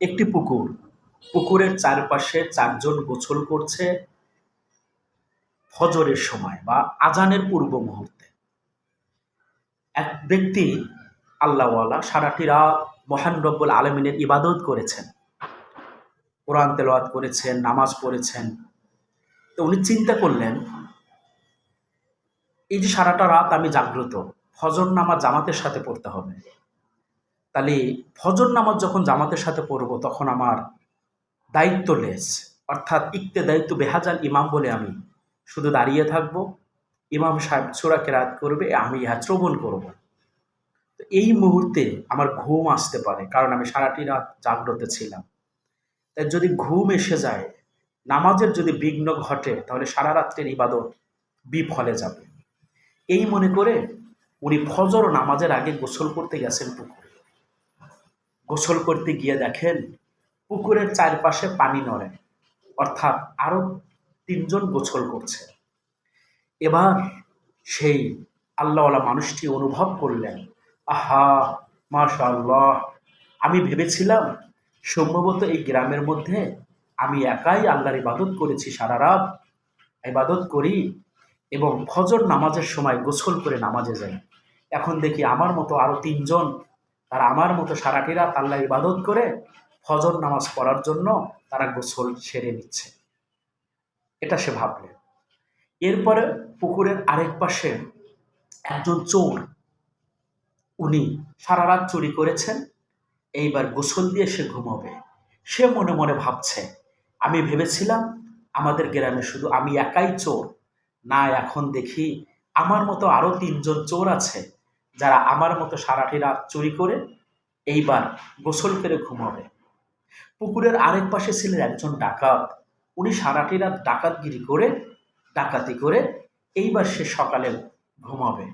একটি পুকুর। পুকুরের চারপাশে চারজন গোসল করছে ফজরের সময় বা আজানের পূর্ব মুহূর্তে। এক ব্যক্তি আল্লাহওয়ালা সারাটি মহান রব্বুল আলমিনের ইবাদত করেছেন। কোরআন তেলাওয়াত করেছেন, নামাজ পড়েছেন। তো উনি চিন্তা করলেন, এই যে সারাটা রাত আমি জাগ্রত, ফজর নামাজ জামাতের সাথে পড়তে হবে। তাহলে ফজর নামাজ যখন জামাতের সাথে পড়ব, তখন আমার দায়িত্ব লেস। অর্থাৎ ইকতে দায়িত্ব বেহাজাল ইমাম বলে আমি শুধু দাঁড়িয়ে থাকব, ইমাম সাহেব ছোড়া কেরাত করবে, আমি ইহা শ্রবণ করব। তো এই মুহূর্তে আমার ঘুম আসতে পারে, কারণ আমি সারাটি রাত জাগ্রত ছিলাম। তাই যদি ঘুম এসে যায়, নামাজের যদি বিঘ্ন ঘটে, তাহলে সারা রাত্রের ইবাদত বিফলে যাবে। এই মনে করে উনি ফজর নামাজের আগে গোসল করতে গেছেন পুকুরে। গোসল করতে গিয়ে দেখেন পুকুরের চারপাশে পানি নড়ে। অর্থাৎ আরও তিনজন গোসল করছে। এবার সেই আল্লাহওয়ালা মানুষটি অনুভব করলেন, আহা মাশা আল্লাহ আমি ভেবেছিলাম সম্ভবত এই গ্রামের মধ্যে আমি একাই আল্লাহর ইবাদত করেছি সারা রাত, ইবাদত করি এবং ফজর নামাজের সময় গোসল করে নামাজে যাই। এখন দেখি আমার মতো আরও তিনজন তারা আমার মতো সারাটি রাত আল্লাহ ইবাদত করে ফজর নামাজ পড়ার জন্য তারা গোসল সেরে নিচ্ছে। এটা সে ভাবলেন এরপরে পুকুরের আরেক পাশে একজন চোর, উনি সারা রাত চুরি করেছেন, এইবার গোসল দিয়ে সে ঘুমাবে। সে মনে মনে ভাবছে, আমি ভেবেছিলাম আমাদের গ্রামে শুধু আমি একাই চোর, না এখন দেখি আমার মতো আরও তিনজন চোর আছে। যারা আমার মতো সারাটি রাত চুরি করে এইবার গোসল করে ঘুমাবে। পুকুরের আরেক পাশে ছিলেন একজন ডাকাত। উনি সারাটি রাত ডাকাতগিরি করে, ডাকাতি করে এইবার সে সকালে ঘুমাবে।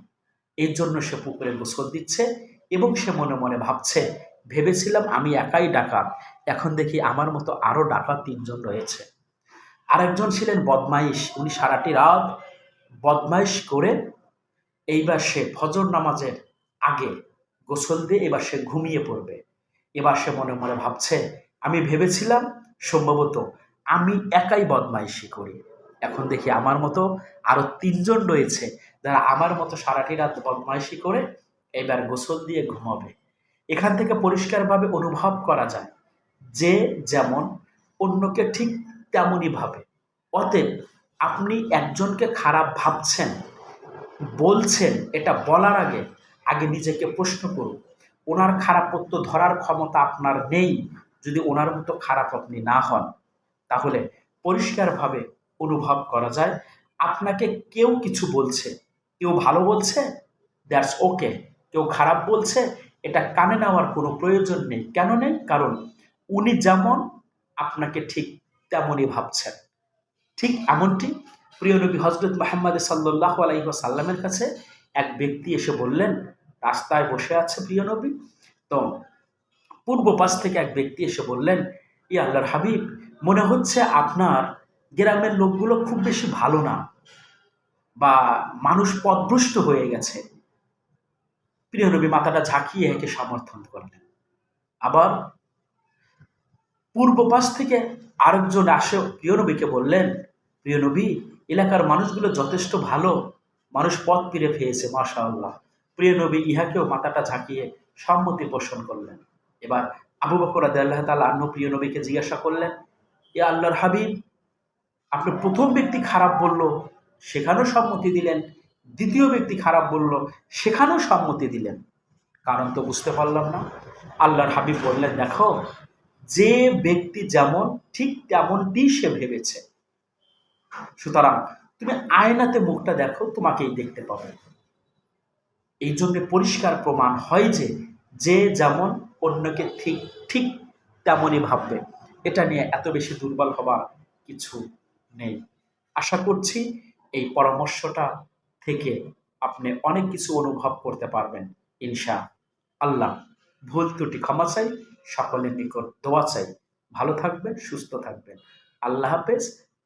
এর জন্য সে পুকুরে গোসল দিচ্ছে এবং সে মনে মনে ভাবছে, ভেবেছিলাম আমি একাই ডাকাত, এখন দেখি আমার মতো আরও ডাকাত তিনজন রয়েছে। আরেকজন ছিলেন বদমাইশ। উনি সারাটি রাত বদমাইশ করে এইবার সে ফজর নামাজের আগে গোসল দিয়ে, এবার সে ঘুমিয়ে পড়বে। এবার সে মনে মনে ভাবছে, আমি ভেবেছিলাম সম্ভবত আমি একাই বদমাইশি করি। এখন দেখি আমার মতো আরও তিনজন রয়েছে যারা আমার মতো সারাটি রাত বদমাইশি করে এবার গোসল দিয়ে ঘুমাবে। এখান থেকে পরিষ্কারভাবে অনুভব করা যায়, যে যেমন অন্যকে ঠিক তেমনই ভাবে। অতএব আপনি একজনকে খারাপ ভাবছেন বলছেন, এটা বলার আগে আগে নিজেকে প্রশ্ন করুন। ওনার খারাপত্ব ধরার ক্ষমতা আপনার নেই। যদি ওনার মতো খারাপ আপনি না হন, তাহলে পরিষ্কারভাবে অনুভব করা যায়। আপনাকে কেউ কিছু বলছে, কেউ ভালো বলছে, দ্যাটস ওকে। কেউ খারাপ বলছে, এটা কানে নেওয়ার কোনো প্রয়োজন নেই। কেন নেই? কারণ উনি যেমন, আপনাকে ঠিক তেমনই ভাবছেন। ঠিক এমনটি প্রিয় নবী হজরত মাহমদ সাল্লাহ আলাইসাল্লামের কাছে এক ব্যক্তি এসে বললেন, রাস্তায় বসে আছে প্রিয় নবী? তো পূর্ব পাশ থেকে এক ব্যক্তি এসে বললেন, ই আল্লাহর হাবিব, মনে হচ্ছে আপনার গ্রামের লোকগুলো খুব বেশি ভালো না বা মানুষ পদভ্রষ্ট হয়ে গেছে। প্রিয় নবী মাথাটা ঝাঁকিয়ে একে সমর্থন করলেন। আবার পূর্ব পাশ থেকে আরেকজন আসে, প্রিয় নবীকে বললেন, প্রিয় নবী এলাকার মানুষগুলো যথেষ্ট ভালো। মানুষ পথ ফিরে পেয়েছে মাশা আল্লাহ প্রিয় নবী, ইহাকেও মাথাটা ঝাঁকিয়ে সম্মতি পোষণ করলেন। এবার আবু বকর আল্লাহ তালা আন্ন প্রিয় নবীকে জিজ্ঞাসা করলেন এ আল্লাহর হাবিব, আপনি প্রথম ব্যক্তি খারাপ বলল, সেখানেও সম্মতি দিলেন? দ্বিতীয় ব্যক্তি খারাপ বলল, সেখানেও সম্মতি দিলেন? কারণ তো বুঝতে পারলাম না। আল্লাহর হাবিব বললেন, দেখো, যে ব্যক্তি যেমন, ঠিক তেমনটি সে ভেবেছে। সুতরাং তুমি আয়নাতে মুখটা দেখো, তোমাকেই দেখতে পাবে। এই জন্য পরিষ্কার প্রমাণ হয় যে যে যেমন অন্যকে ঠিক ঠিক তেমনই ভাববে। এটা নিয়ে এত বেশি দুর্বল হবার কিছু নেই। আশা করছি এই পরামর্শটা থেকে আপনি অনেক কিছু অনুভব করতে পারবেন, ইনশা আল্লাহ। ভুল ত্রুটি ক্ষমা চাই, সকলের নিকট দোয়া চাই। ভালো থাকবেন, সুস্থ থাকবেন। আল্লাহ হাফেজ।